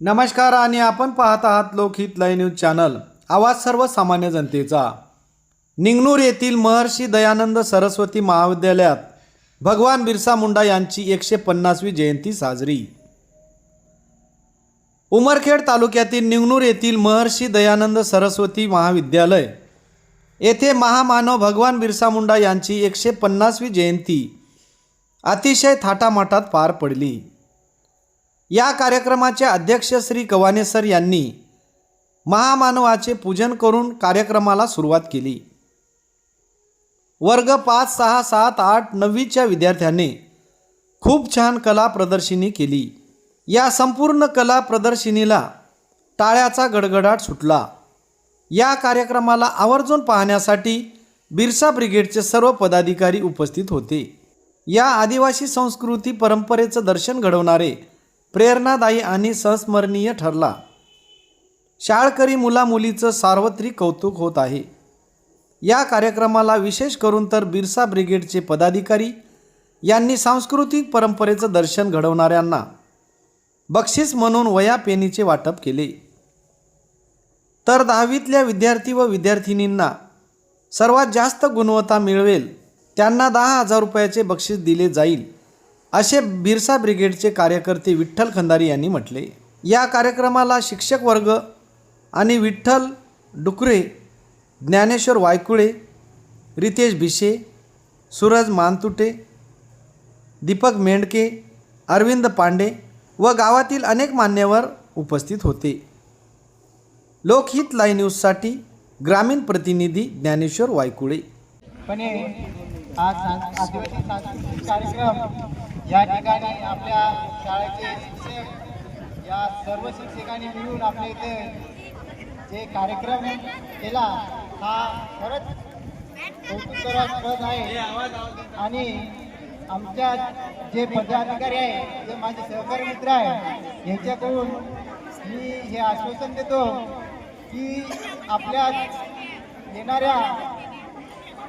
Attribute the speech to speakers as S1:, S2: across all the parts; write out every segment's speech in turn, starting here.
S1: नमस्कार आणि आपण पाहत आहात लोकहित लाईव्ह न्यूज चॅनल. आवाज सर्वसामान्य जनतेचा. निंगनूर येथील महर्षी दयानंद सरस्वती महाविद्यालयात भगवान बिरसा मुंडा यांची एकशे पन्नासवी जयंती साजरी. उमरखेड तालुक्यातील निंगनूर येथील महर्षी दयानंद सरस्वती महाविद्यालय येथे महामानव भगवान बिरसा मुंडा यांची एकशे पन्नासवी जयंती अतिशय थाटामाटात पार पडली. या कार्यक्रमाचे अध्यक्ष श्री कवाने सर यांनी महामानवाचे पूजन करून कार्यक्रमाला सुरुवात केली. वर्ग पाच सहा सात आठ नववीच्या विद्यार्थ्याने खूप छान कला प्रदर्शनी केली. या संपूर्ण कला प्रदर्शनीला टाळ्याचा गडगडाट सुटला. या कार्यक्रमाला आवर्जून पाहण्यासाठी बिरसा ब्रिगेडचे सर्व पदाधिकारी उपस्थित होते. या आदिवासी संस्कृती परंपरेचं दर्शन घडवणारे प्रेरणादायी आणि संस्मरणीय ठरला. शाळकरी मुलामुलीचं सार्वत्रिक कौतुक होत आहे. या कार्यक्रमाला विशेष करून तर बिरसा ब्रिगेडचे पदाधिकारी यांनी सांस्कृतिक परंपरेचं दर्शन घडवणाऱ्यांना बक्षीस म्हणून वया पेनीचे वाटप केले. तर दहावीतल्या विद्यार्थी व विद्यार्थिनींना सर्वात जास्त गुणवत्ता मिळवेल त्यांना दहा हजार रुपयाचे बक्षीस दिले जाईल. असे बिरसा ब्रिगेडचे कार्यकर्ते विठ्ठल खंदारी यांनी म्हटले. या कार्यक्रमाला शिक्षक वर्ग आणि विठ्ठल डुकरे ज्ञानेश्वर वायकुळे रितेश भिशे सूरज मानतुटे दीपक मेंढके अरविंद पांडे व गावातील अनेक मान्यवर उपस्थित होते. लोकहित लाईव्ह न्यूजसाठी ग्रामीण प्रतिनिधी ज्ञानेश्वर वायकुळे.
S2: पण आज आदिवासी सांस्कृतिक कार्यक्रम या ठिकाणी आपल्या शाळेचे शिक्षक या सर्व शिक्षकांनी मिळून आपल्या इथे जे कार्यक्रम केला हा खरंच कौतुक आहे. आणि आमच्या जे पदाधिकारी आहे जे माझे सहकारी मित्र आहे यांच्याकडून मी हे आश्वासन देतो की आपल्या येणाऱ्या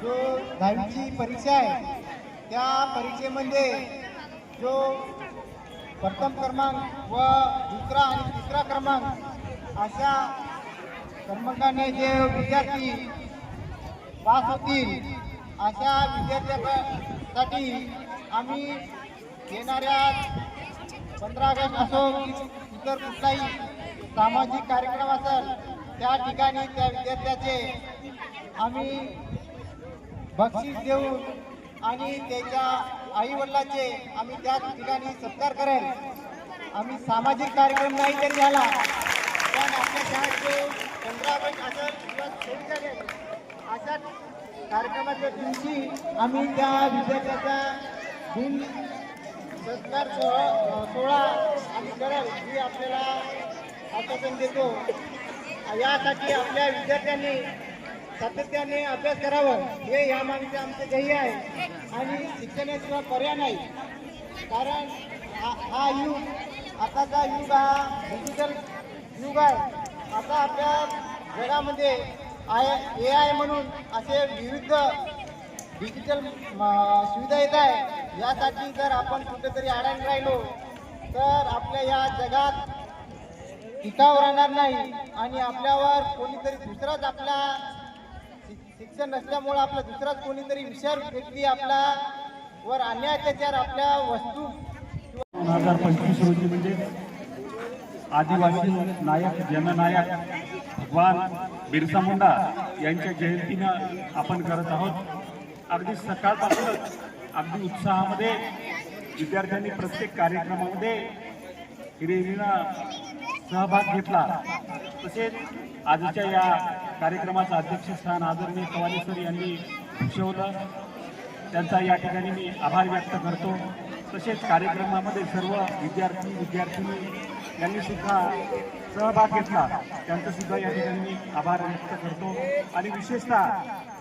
S2: जो दहावीची परीक्षा आहे त्या परीक्षेमध्ये जो प्रथम क्रमांक व दुसरा आणि तिसरा क्रमांक अशा क्रमांकाने जे विद्यार्थी पास होतील अशा विद्यार्थ्यासाठी आम्ही येणाऱ्या पंधरा ऑगस्ट असो इतर कुठलाही सामाजिक कार्यक्रम असेल त्या ठिकाणी त्या विद्यार्थ्याचे आम्ही बक्षीस देऊन आणि त्याच्या आई वडिलांचे आम्ही त्या ठिकाणी सत्कार करेल. आम्ही सामाजिक कार्यक्रम नाही जरी झाला. पण आपल्या शाळेचे पंधरा ऑगस्ट असेल किंवा ऑगस्ट अशा कार्यक्रमाच्या दिवशी आम्ही त्या विद्यार्थ्याचा दिन सत्कार सोहळा सोहळा आम्ही करेल ही आपल्याला आश्वासन देतो. यासाठी आपल्या विद्यार्थ्यांनी सातत्याने अभ्यास करावं हे या मागचे आमचं ध्येय आहे. आणि शिक्षणाशिवाय पर्याय नाही कारण हा हा युग आताचा युग हा डिजिटल युग आहे. आता आपल्या जगामध्ये आय ए आय म्हणून असे विविध डिजिटल सुविधा येत आहे. यासाठी जर आपण कुठेतरी अडाणी राहिलो तर आपल्या या जगात टिकाव राहणार नाही. आणि आपल्यावर कोणीतरी दुसराच आपला शिक्षण नसल्यामुळं आपला दुसराच कोणीतरी विचार व्यक्ती आपला वर अन्याय अत्याचार आपल्या वस्तू
S3: दोन हजार पंचवीस रोजी म्हणजे आदिवासी नायक जननायक भगवान बिरसा मुंडा यांच्या जयंतीनं आपण करत आहोत. अगदी सकाळपासूनच अगदी उत्साहामध्ये विद्यार्थ्यांनी प्रत्येक कार्यक्रमामध्ये हिरिरीनं सहभाग घेतला. तसेच आजच्या या कार्यक्रमाचं अध्यक्षस्थान आदरणीय कवाले सर यांनी भूषवलं. त्यांचा या ठिकाणी मी आभार व्यक्त करतो. तसेच कार्यक्रमामध्ये सर्व विद्यार्थी विद्यार्थिनी यांनी सुद्धा सहभाग घेतला. त्यांचा सुद्धा या ठिकाणी मी आभार व्यक्त करतो. आणि विशेषतः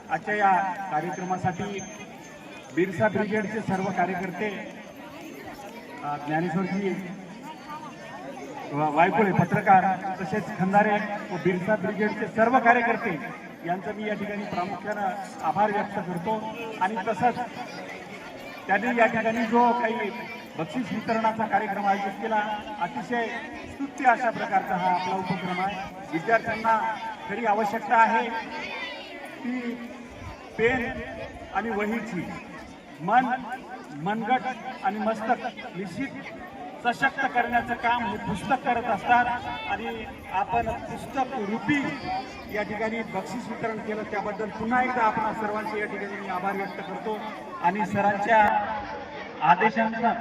S3: आजच्या या कार्यक्रमासाठी बिरसा ब्रिगेडचे सर्व कार्यकर्ते ज्ञानेश्वरजी वायकुळे पत्रकार तसेच खंदारे व बिरसा ब्रिगेडचे सर्व कार्यकर्ते यांचं मी या ठिकाणी प्रामुख्यानं आभार व्यक्त करतो. आणि तसंच त्यांनी या ठिकाणी जो काही बक्षीस वितरणाचा कार्यक्रम आयोजित केला अतिशय स्तुत्य अशा प्रकारचा हा आपला उपक्रम आहे. विद्यार्थ्यांना खरी आवश्यकता आहे. ती पेन आणि वहीची मन मनगट आणि मस्तक निश्चित सशक्त करण्याचं काम हे पुस्तक करत असतात. आणि आपण पुस्तक रूपी या ठिकाणी बक्षीस वितरण केलं त्याबद्दल पुन्हा एकदा आपण सर्वांचे या ठिकाणी मी आभार व्यक्त करतो. आणि सरांच्या आदेशांचा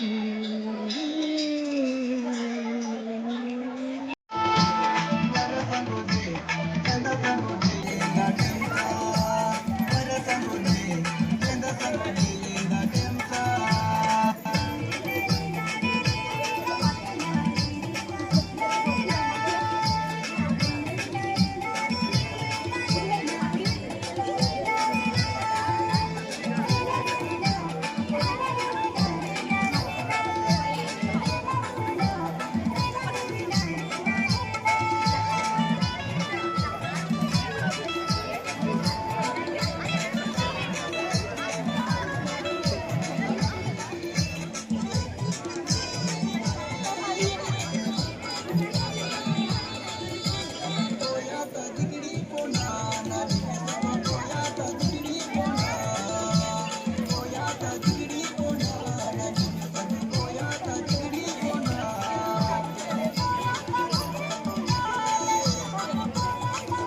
S3: you.